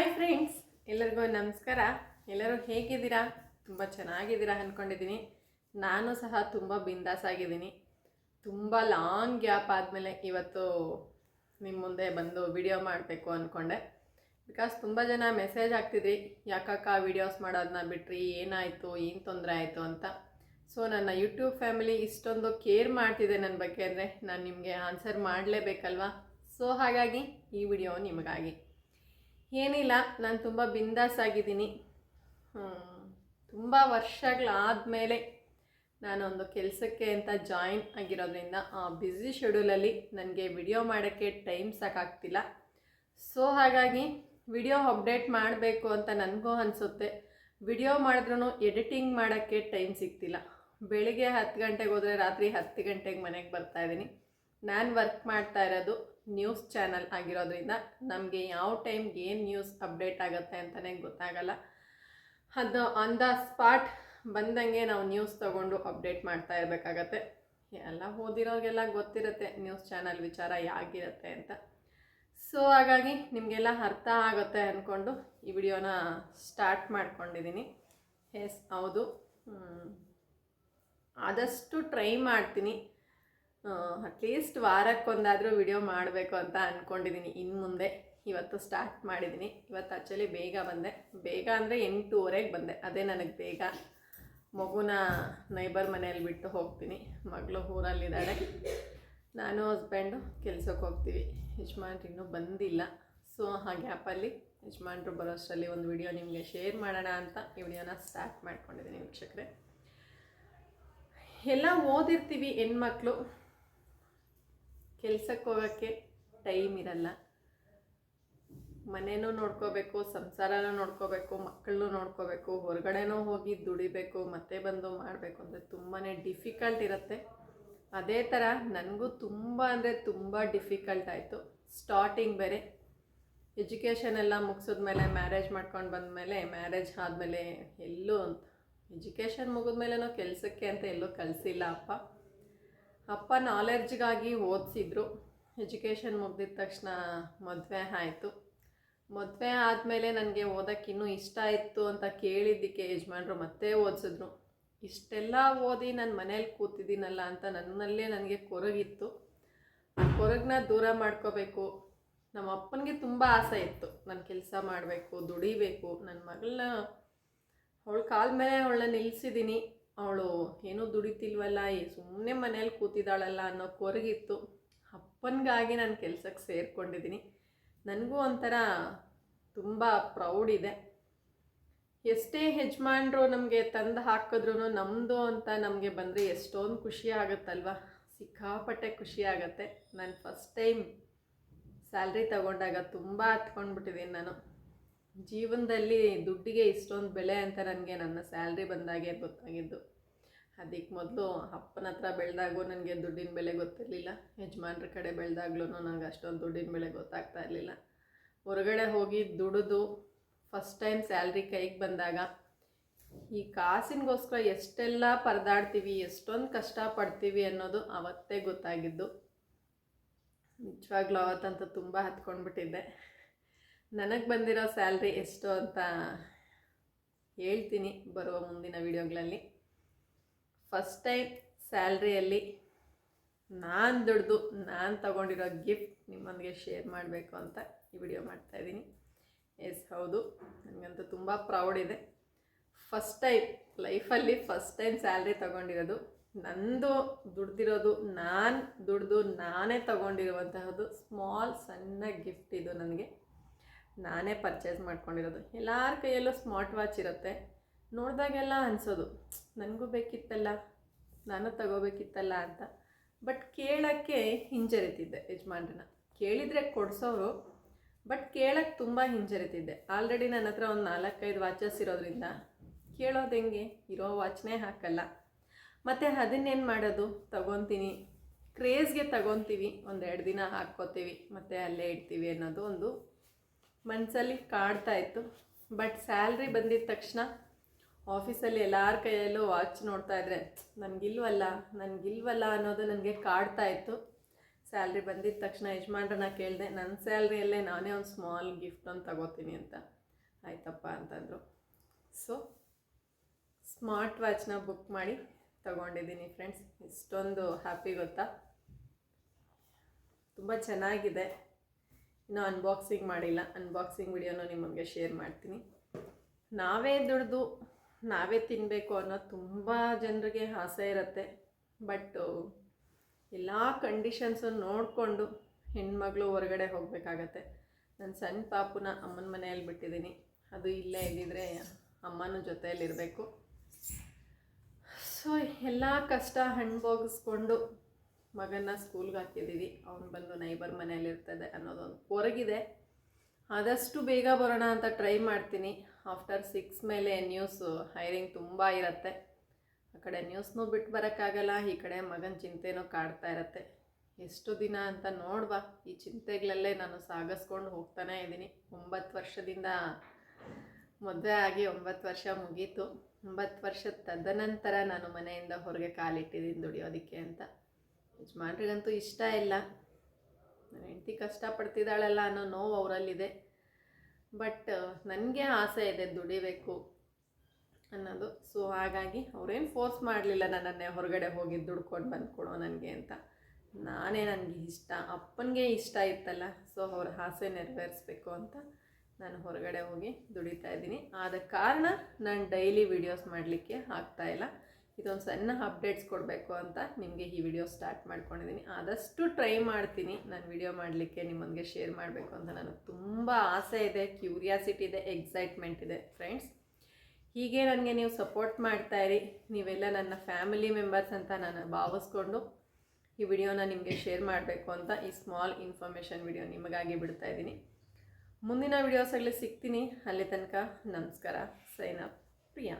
Hi friends ಎಲ್ಲರಿಗೂ ನಮಸ್ಕಾರ. ಎಲ್ಲರೂ ಹೇಗಿದ್ದೀರಾ? ತುಂಬ ಚೆನ್ನಾಗಿದ್ದೀರಾ ಅಂದ್ಕೊಂಡಿದ್ದೀನಿ ನಾನು ಸಹ ತುಂಬ ಬಿಂದಾಸ್ ಆಗಿದ್ದೀನಿ. ತುಂಬ ಲಾಂಗ್ ಗ್ಯಾಪ್ ಆದಮೇಲೆ ಇವತ್ತು ನಿಮ್ಮ ಮುಂದೆ ಬಂದು ವಿಡಿಯೋ ಮಾಡಬೇಕು ಅಂದ್ಕೊಂಡೆ ಬಿಕಾಸ್ ತುಂಬ ಜನ ಮೆಸೇಜ್ ಆಗ್ತಿದ್ರಿ ಯಾಕಕ್ಕ ವಿಡಿಯೋಸ್ ಮಾಡೋದನ್ನ ಬಿಟ್ರಿ? ಏನಾಯಿತು? ಏನು ತೊಂದರೆ ಆಯಿತು? ಅಂತ. ಸೊ ನನ್ನ ಯೂಟ್ಯೂಬ್ ಫ್ಯಾಮಿಲಿ ಇಷ್ಟೊಂದು ಕೇರ್ ಮಾಡ್ತಿದೆ ನನ್ನ ಬಗ್ಗೆ ಅಂದರೆ ನಾನು ನಿಮಗೆ ಆನ್ಸರ್ ಮಾಡಲೇಬೇಕಲ್ವಾ? ಸೊ ಹಾಗಾಗಿ ಈ ವಿಡಿಯೋ ನಿಮಗಾಗಿ. ಏನಿಲ್ಲ, ನಾನು ತುಂಬ ಬಿಂದಾಸ್ ಆಗಿದ್ದೀನಿ ತುಂಬ ವರ್ಷಗಳಾದಮೇಲೆ ನಾನೊಂದು ಕೆಲಸಕ್ಕೆ ಅಂತ ಜಾಯಿನ್ ಆಗಿರೋದ್ರಿಂದ ಆ ಬ್ಯುಸಿ ಶೆಡ್ಯೂಲಲ್ಲಿ ನನಗೆ ವಿಡಿಯೋ ಮಾಡೋಕ್ಕೆ ಟೈಮ್ ಸಾಕಾಗ್ತಿಲ್ಲ. ಸೊ ಹಾಗಾಗಿ ವಿಡಿಯೋ ಅಪ್ಡೇಟ್ ಮಾಡಬೇಕು ಅಂತ ನನಗೂ ಅನಿಸುತ್ತೆ. ವಿಡಿಯೋ ಮಾಡಿದ್ರೂ ಎಡಿಟಿಂಗ್ ಮಾಡೋಕ್ಕೆ ಟೈಮ್ ಸಿಗ್ತಿಲ್ಲ. ಬೆಳಿಗ್ಗೆ ಹತ್ತು ಗಂಟೆಗೆ ಹೋದರೆ ರಾತ್ರಿ ಹತ್ತು ಗಂಟೆಗೆ ಮನೆಗೆ ಬರ್ತಾ ಇದ್ದೀನಿ. ನಾನು ವರ್ಕ್ ಮಾಡ್ತಾ ಇರೋದು ನ್ಯೂಸ್ ಚಾನಲ್ ಆಗಿರೋದ್ರಿಂದ ನಮಗೆ ಯಾವ ಟೈಮ್ಗೆ ಏನು ನ್ಯೂಸ್ ಅಪ್ಡೇಟ್ ಆಗುತ್ತೆ ಅಂತಲೇ ಗೊತ್ತಾಗಲ್ಲ. ಅದು ಆನ್ ದ ಸ್ಪಾಟ್ ಬಂದಂಗೆ ನಾವು ನ್ಯೂಸ್ ತಗೊಂಡು ಅಪ್ಡೇಟ್ ಮಾಡ್ತಾ ಇರಬೇಕಾಗತ್ತೆ. ಎಲ್ಲ ಓದಿರೋರಿಗೆಲ್ಲ ಗೊತ್ತಿರುತ್ತೆ ನ್ಯೂಸ್ ಚಾನಲ್ ವಿಚಾರ ಯಾಗಿರುತ್ತೆ ಅಂತ. ಸೊ ಹಾಗಾಗಿ ನಿಮಗೆಲ್ಲ ಅರ್ಥ ಆಗುತ್ತೆ ಅಂದ್ಕೊಂಡು ಈ ವಿಡಿಯೋನ ಸ್ಟಾರ್ಟ್ ಮಾಡ್ಕೊಂಡಿದ್ದೀನಿ ಎಸ್ ಹೌದು. ಆದಷ್ಟು ಟ್ರೈ ಮಾಡ್ತೀನಿ. ಅಟ್ಲೀಸ್ಟ್ ವಾರಕ್ಕೊಂದಾದರೂ ವಿಡಿಯೋ ಮಾಡಬೇಕು ಅಂತ ಅಂದ್ಕೊಂಡಿದ್ದೀನಿ ಇನ್ನು ಮುಂದೆ ಇವತ್ತು ಸ್ಟಾರ್ಟ್ ಮಾಡಿದ್ದೀನಿ ಇವತ್ತು ಆ್ಯಕ್ಚುಲಿ ಬೇಗ ಬಂದೆ. ಬೇಗ ಅಂದರೆ ಎಂಟೂವರೆಗೆ ಬಂದೆ. ಅದೇ ನನಗೆ ಬೇಗ ಮಗುನ ನೈಬರ್ ಮನೆಯಲ್ಲಿ ಬಿಟ್ಟು ಹೋಗ್ತೀನಿ. ಮಗಳು ಊರಲ್ಲಿದ್ದಾಳೆ ನಾನು ಹಸ್ಬೆಂಡು ಕೆಲಸಕ್ಕೆ ಹೋಗ್ತೀವಿ. ಯಜಮಾನ್ರು ಇನ್ನೂ ಬಂದಿಲ್ಲ. ಸೊ, ಆ ಗ್ಯಾಪಲ್ಲಿ ಯಜಮಾನ್ರು ಬರೋಷ್ಟರಲ್ಲಿ ಒಂದು ವಿಡಿಯೋ ನಿಮಗೆ ಶೇರ್ ಮಾಡೋಣ ಅಂತ ಈ ವಿಡಿಯೋನ ಸ್ಟಾರ್ಟ್ ಮಾಡ್ಕೊಂಡಿದ್ದೀನಿ ವೀಕ್ಷಕರೇ. ಎಲ್ಲ ಓದಿರ್ತೀವಿ ಹೆಣ್ಮಕ್ಳು. ಕೆಲ್ಸಕ್ಕೆ ಹೋಗೋಕ್ಕೆ ಟೈಮ್ ಇರಲ್ಲ. ಮನೇನೂ ನೋಡ್ಕೋಬೇಕು, ಸಂಸಾರನೂ ನೋಡ್ಕೋಬೇಕು ಮಕ್ಕಳನ್ನೂ ನೋಡ್ಕೋಬೇಕು, ಹೊರಗಡೆನೂ ಹೋಗಿ ದುಡಿಬೇಕು, ಮತ್ತೆ ಬಂದು ಮಾಡಬೇಕು ಅಂದರೆ ತುಂಬಾ ಡಿಫಿಕಲ್ಟ್ ಇರುತ್ತೆ. ಅದೇ ಥರ ನನಗೂ ತುಂಬ ಅಂದರೆ ತುಂಬ ಡಿಫಿಕಲ್ಟ್ ಆಯಿತು. ಸ್ಟಾರ್ಟಿಂಗ್ ಬೇರೆ. ಎಜುಕೇಷನ್ ಎಲ್ಲ ಮುಗಿಸಿದ್ಮೇಲೆ ಮ್ಯಾರೇಜ್ ಮಾಡ್ಕೊಂಡು ಬಂದಮೇಲೆ ಮ್ಯಾರೇಜ್ ಆದಮೇಲೆ ಎಲ್ಲೂ ಎಜುಕೇಷನ್ ಮುಗಿದ್ಮೇಲೆನೂ ಕೆಲಸಕ್ಕೆ ಅಂತ ಎಲ್ಲೂ ಕಲಿಸಿಲ್ಲ ಅಪ್ಪ. ಅಪ್ಪ ನಾಲೆಡ್ಜ್ಗಾಗಿ ಓದಿಸಿದ್ರು. ಎಜುಕೇಷನ್ ಮುಗ್ದಿದ ತಕ್ಷಣ ಮದುವೆ ಆಯಿತು. ಮದುವೆ ಆದಮೇಲೆ ನನಗೆ ಓದೋಕ್ಕೆ ಇನ್ನೂ ಇಷ್ಟ ಇತ್ತು ಅಂತ ಕೇಳಿದ್ದಕ್ಕೆ ಯಜಮಾನ್ರು ಮತ್ತೆ ಓದಿಸಿದ್ರು. ಇಷ್ಟೆಲ್ಲ ಓದಿ ನಾನು ಮನೇಲಿ ಕೂತಿದ್ದೀನಲ್ಲ ಅಂತ ನನ್ನಲ್ಲೇ ನನಗೆ ಕೊರಗಿತ್ತು. ಆ ಕೊರಗನ್ನ ದೂರ ಮಾಡ್ಕೋಬೇಕು. ನಮ್ಮ ಅಪ್ಪನಿಗೆ ತುಂಬ ಆಸೆ ಇತ್ತು. ನಾನು ಕೆಲಸ ಮಾಡಬೇಕು, ದುಡಿಬೇಕು. ನನ್ನ ಮಗಳನ್ನ, ಅವಳ ಕಾಲ ಮೇಲೆ ಅವಳನ್ನ ನಿಲ್ಲಿಸಿದ್ದೀನಿ ಅವಳು, ಏನೂ ದುಡಿತಿಲ್ವಲ್ಲ ಸುಮ್ಮನೆ ಮನೇಲಿ ಕೂತಿದ್ದಾಳಲ್ಲ ಅನ್ನೋ ಕೊರಗಿತ್ತು. ಅಪ್ಪನಿಗಾಗಿ ನಾನು ಕೆಲಸಕ್ಕೆ ಸೇರಿಕೊಂಡಿದ್ದೀನಿ. ನನಗೂ ಒಂಥರ ತುಂಬ ಪ್ರೌಡ್ ಇದೆ. ಎಷ್ಟೇ ಯಜಮಾನ್ರು ನಮಗೆ ತಂದು ಹಾಕಿದ್ರು ನಮ್ಮದು ಅಂತ ನಮಗೆ ಬಂದರೆ ಎಷ್ಟೊಂದು ಖುಷಿ ಆಗುತ್ತಲ್ವ? ಸಿಕ್ಕಾಪಟ್ಟೆ ಖುಷಿ ಆಗುತ್ತೆ. ನಾನು ಫಸ್ಟ್ ಟೈಮ್ ಸ್ಯಾಲ್ರಿ ತಗೊಂಡಾಗ ತುಂಬ ಹತ್ಕೊಂಡ್ಬಿಟ್ಟಿದ್ದೀನಿ ನಾನು. ಜೀವನದಲ್ಲಿ ದುಡ್ಡಿಗೆ ಇಷ್ಟೊಂದು ಬೆಲೆ ಅಂತ ನನಗೆ ನನ್ನ ಸ್ಯಾಲ್ರಿ ಬಂದಾಗೆ ಗೊತ್ತಾಗಿದ್ದು. ಅದಕ್ಕೆ ಮೊದಲು ಅಪ್ಪನ ಹತ್ರ ಬೆಳೆದಾಗೂ ನನಗೆ ದುಡ್ಡಿನ ಬೆಲೆ ಗೊತ್ತಿರಲಿಲ್ಲ. ಯಜಮಾನ್ರ ಕಡೆ ಬೆಳೆದಾಗ್ಲೂ ನನಗೆ ಅಷ್ಟೊಂದು ದುಡ್ಡಿನ ಬೆಲೆ ಗೊತ್ತಾಗ್ತಾ ಇರಲಿಲ್ಲ. ಹೊರಗಡೆ ಹೋಗಿ ದುಡಿದು ಫಸ್ಟ್ ಟೈಮ್ ಸ್ಯಾಲ್ರಿ ಕೈಗೆ ಬಂದಾಗ ಈ ಕಾಸಿನಗೋಸ್ಕರ ಎಷ್ಟೆಲ್ಲ ಪರದಾಡ್ತೀವಿ, ಎಷ್ಟೊಂದು ಕಷ್ಟಪಡ್ತೀವಿ ಅನ್ನೋದು ಅವತ್ತೇ ಗೊತ್ತಾಗಿದ್ದು. ನಿಜವಾಗ್ಲೂ ಅವತ್ತಂತೂ ತುಂಬ ಹತ್ಕೊಂಡ್ಬಿಟ್ಟಿದ್ದೆ. ನನಗೆ ಬಂದಿರೋ ಸ್ಯಾಲ್ರಿ ಎಷ್ಟು ಅಂತ ಹೇಳ್ತೀನಿ ಬರುವ ಮುಂದಿನ ವಿಡಿಯೋಗಳಲ್ಲಿ. ಫಸ್ಟ್ ಟೈಮ್ ಸ್ಯಾಲ್ರಿಯಲ್ಲಿ ನಾನು ದುಡ್ದು, ನಾನು ತಗೊಂಡಿರೋ ಗಿಫ್ಟ್ ನಿಮ್ಮೊಂದಿಗೆ ಶೇರ್ ಮಾಡಬೇಕು ಅಂತ ಈ ವಿಡಿಯೋ ಮಾಡ್ತಾಯಿದ್ದೀನಿ ಎಸ್ ಹೌದು. ನನಗಂತೂ ತುಂಬ ಪ್ರೌಡ್ ಇದೆ. ಫಸ್ಟ್ ಟೈಮ್ ಲೈಫಲ್ಲಿ ಫಸ್ಟ್ ಟೈಮ್ ಸ್ಯಾಲ್ರಿ ತಗೊಂಡಿರೋದು, ನಂದು ದುಡ್ದಿರೋದು, ನಾನು ದುಡ್ದು ನಾನೇ ತಗೊಂಡಿರುವಂತಹದ್ದು ಸ್ಮಾಲ್ ಸಣ್ಣ ಗಿಫ್ಟ್ ಇದು ನನಗೆ. ನಾನೇ ಪರ್ಚೇಸ್ ಮಾಡ್ಕೊಂಡಿರೋದು. ಎಲ್ಲರ ಕೈಯಲ್ಲೂ ಸ್ಮಾರ್ಟ್ ವಾಚ್ ಇರುತ್ತೆ. ನೋಡಿದಾಗೆಲ್ಲ ಅನಿಸೋದು, ನನಗೂ ಬೇಕಿತ್ತಲ್ಲ, ನಾನು ತಗೋಬೇಕಿತ್ತಲ್ಲ ಅಂತ. ಬಟ್ ಕೇಳೋಕ್ಕೆ ಹಿಂಜರಿತಿದ್ದೆ ಯಜಮಾನ್ರನ್ನ. ಕೇಳಿದರೆ ಕೊಡಿಸೋರು, ಬಟ್ ಕೇಳೋಕ್ಕೆ ತುಂಬ ಹಿಂಜರಿತಿದ್ದೆ. ಆಲ್ರೆಡಿ ನನ್ನ ಹತ್ರ ಒಂದು ನಾಲ್ಕೈದು ವಾಚಸ್ ಇರೋದ್ರಿಂದ ಕೇಳೋದು ಹೆಂಗೆ? ಇರೋ ವಾಚ್ನೇ ಹಾಕಲ್ಲ. ಮತ್ತು ಅದನ್ನೇನು ಮಾಡೋದು? ತಗೊತೀನಿ. ಕ್ರೇಜ್ಗೆ ತಗೊತೀವಿ. ಒಂದೆರಡು ದಿನ ಹಾಕ್ಕೋತೀವಿ. ಮತ್ತು ಅಲ್ಲೇ ಇಡ್ತೀವಿ ಅನ್ನೋದು ಒಂದು ಮನಸ್ಸಲ್ಲಿ ಕಾಡ್ತಾ ಇತ್ತು. ಬಟ್ ಸ್ಯಾಲ್ರಿ ಬಂದಿದ ತಕ್ಷಣ ಆಫೀಸಲ್ಲಿ ಎಲ್ಲರ ಕೈಯಲ್ಲೂ ವಾಚ್ ನೋಡ್ತಾ ಇದ್ರೆ, ನನಗಿಲ್ವಲ್ಲ ನನಗಿಲ್ವಲ್ಲ ಅನ್ನೋದು ನನಗೆ ಕಾಡ್ತಾ ಇತ್ತು. ಸ್ಯಾಲ್ರಿ ಬಂದಿದ್ದ ತಕ್ಷಣ ಯಜಮಾನ್ರನ್ನ ಕೇಳಿದೆ ನನ್ನ ಸ್ಯಾಲ್ರಿಯಲ್ಲೇ ನಾನೇ ಒಂದು ಸ್ಮಾಲ್ ಗಿಫ್ಟ್ ಒಂದು ತಗೋತೀನಿ ಅಂತ. ಆಯ್ತಪ್ಪ ಅಂತಂದರು. ಸೊ ಸ್ಮಾರ್ಟ್ ವಾಚ್ನ ಬುಕ್ ಮಾಡಿ ತಗೊಂಡಿದ್ದೀನಿ ಫ್ರೆಂಡ್ಸ್ ಇಷ್ಟೊಂದು ಹ್ಯಾಪಿ ಗೊತ್ತಾ? ತುಂಬ ಚೆನ್ನಾಗಿದೆ. ಇನ್ನೂ ಅನ್ಬಾಕ್ಸಿಂಗ್ ಮಾಡಿಲ್ಲ. ಅನ್ಬಾಕ್ಸಿಂಗ್ ವಿಡಿಯೋನು ನಿಮಗೆ ಶೇರ್ ಮಾಡ್ತೀನಿ. ನಾವೇ ದುಡ್ದು, ನಾವೇ ತಿನ್ನಬೇಕು ಅನ್ನೋದು ತುಂಬ ಜನರಿಗೆ ಆಸೆ ಇರುತ್ತೆ. ಬಟ್ ಎಲ್ಲ ಕಂಡೀಷನ್ಸು ನೋಡಿಕೊಂಡು ಹೆಣ್ಮಗಳು ಹೊರಗಡೆ ಹೋಗಬೇಕಾಗತ್ತೆ. ನನ್ನ ಸಣ್ಣ ಪಾಪುನ ಅಮ್ಮನ ಮನೆಯಲ್ಲಿ ಬಿಟ್ಟಿದ್ದೀನಿ. ಅದು ಇಲ್ಲೇ ಇದ್ದಿದ್ರೆ ಅಮ್ಮನ ಜೊತೆಯಲ್ಲಿರಬೇಕು. ಸೊ ಎಲ್ಲ ಕಷ್ಟ ಅನುಭವಿಸ್ಕೊಂಡು ಮಗನ ಸ್ಕೂಲ್ಗೆ ಹಾಕಿದ್ದೀವಿ. ಅವ್ನು ಬಂದು ನೈಬರ್ ಮನೆಯಲ್ಲಿರ್ತದೆ ಅನ್ನೋದೊಂದು ಹೊರಗಿದೆ ಆದಷ್ಟು ಬೇಗ ಬರೋಣ ಅಂತ ಟ್ರೈ ಮಾಡ್ತೀನಿ. ಆಫ್ಟರ್ ಸಿಕ್ಸ್ ಮೇಲೆ ನ್ಯೂಸ್ ಹೈರಿಂಗ್ ತುಂಬ ಇರುತ್ತೆ. ಆ ಕಡೆ ನ್ಯೂಸ್ನೂ ಬಿಟ್ಟು ಬರೋಕ್ಕಾಗಲ್ಲ, ಈ ಕಡೆ ಮಗನ ಚಿಂತೆನೂ ಕಾಡ್ತಾ ಇರತ್ತೆ. ಎಷ್ಟು ದಿನ ಅಂತ ನೋಡ್ವಾ, ಈ ಚಿಂತೆಗಳಲ್ಲೇ ನಾನು ಸಾಗಿಸ್ಕೊಂಡು ಹೋಗ್ತಾನೇ ಇದ್ದೀನಿ. ಒಂಬತ್ತು ವರ್ಷದಿಂದ ಮದುವೆ ಆಗಿ ಒಂಬತ್ತು ವರ್ಷ ಮುಗೀತು. ಒಂಬತ್ತು ವರ್ಷ ತದನಂತರ ನಾನು ಮನೆಯಿಂದ ಹೊರಗೆ ಕಾಲಿಟ್ಟಿದ್ದೀನಿ ದುಡಿಯೋದಕ್ಕೆ ಅಂತ. ಯಜಮಾನ್ರಿಗಂತೂ ಇಷ್ಟ ಇಲ್ಲ. ನನ್ನ ಹೆಂಡತಿ ಕಷ್ಟಪಡ್ತಿದ್ದಾಳಲ್ಲ ಅನ್ನೋ ನೋವು ಅವರಲ್ಲಿದೆ. ಬಟ್ ನನಗೆ ಆಸೆ ಇದೆ ದುಡಿಬೇಕು ಅನ್ನೋದು. ಸೊ ಹಾಗಾಗಿ ಅವ್ರೇನು ಫೋರ್ಸ್ ಮಾಡಲಿಲ್ಲ ನನ್ನನ್ನೇ ಹೊರಗಡೆ ಹೋಗಿ ದುಡ್ಕೊಂಡು ಬಂದು ಕೊಡೋ ನನಗೆ ಅಂತ. ನಾನೇ ನನಗೆ ಇಷ್ಟ. ಅಪ್ಪನಿಗೆ ಇಷ್ಟ ಇತ್ತಲ್ಲ. ಸೊ ಅವ್ರ ಆಸೆ ನೆರವೇರಿಸ್ಬೇಕು ಅಂತ ನಾನು ಹೊರಗಡೆ ಹೋಗಿ ದುಡಿತಾ ಇದ್ದೀನಿ. ಆದ ಕಾರಣ ನಾನು ಡೈಲಿ ವೀಡಿಯೋಸ್ ಮಾಡಲಿಕ್ಕೆ ಆಗ್ತಾಯಿಲ್ಲ ಇದೊಂದು ಸಣ್ಣ ಅಪ್ಡೇಟ್ಸ್ ಕೊಡಬೇಕು ಅಂತ ನಿಮಗೆ ಈ ವಿಡಿಯೋ ಸ್ಟಾರ್ಟ್ ಮಾಡ್ಕೊಂಡಿದ್ದೀನಿ. ಆದಷ್ಟು ಟ್ರೈ ಮಾಡ್ತೀನಿ. ನಾನು ವಿಡಿಯೋ ಮಾಡಲಿಕ್ಕೆ ನಿಮ್ಮೊಂದಿಗೆ ಶೇರ್ ಮಾಡಬೇಕು ಅಂತ ನನಗೆ ತುಂಬ ಆಸೆ ಇದೆ ಕ್ಯೂರಿಯಾಸಿಟಿ ಇದೆ ಎಕ್ಸೈಟ್ಮೆಂಟ್ ಇದೆ ಫ್ರೆಂಡ್ಸ್ ಹೀಗೆ ನನಗೆ ನೀವು ಸಪೋರ್ಟ್ ಮಾಡ್ತಾಯಿರಿ ನೀವೆಲ್ಲ ನನ್ನ ಫ್ಯಾಮಿಲಿ ಮೆಂಬರ್ಸ್ ಅಂತ ನಾನು ಭಾವಿಸ್ಕೊಂಡು ಈ ವಿಡಿಯೋನ ನಿಮಗೆ ಶೇರ್ ಮಾಡಬೇಕು ಅಂತ ಈ ಸ್ಮಾಲ್ ಇನ್ಫಾರ್ಮೇಷನ್ ವಿಡಿಯೋ ನಿಮಗಾಗಿ ಬಿಡ್ತಾ ಇದ್ದೀನಿ. ಮುಂದಿನ ವಿಡಿಯೋಸಲ್ಲಿ ಸಿಗ್ತೀನಿ. ಅಲ್ಲಿ ತನಕ ನಮಸ್ಕಾರ. ಸೈನ್ ಪ್ರಿಯಾ.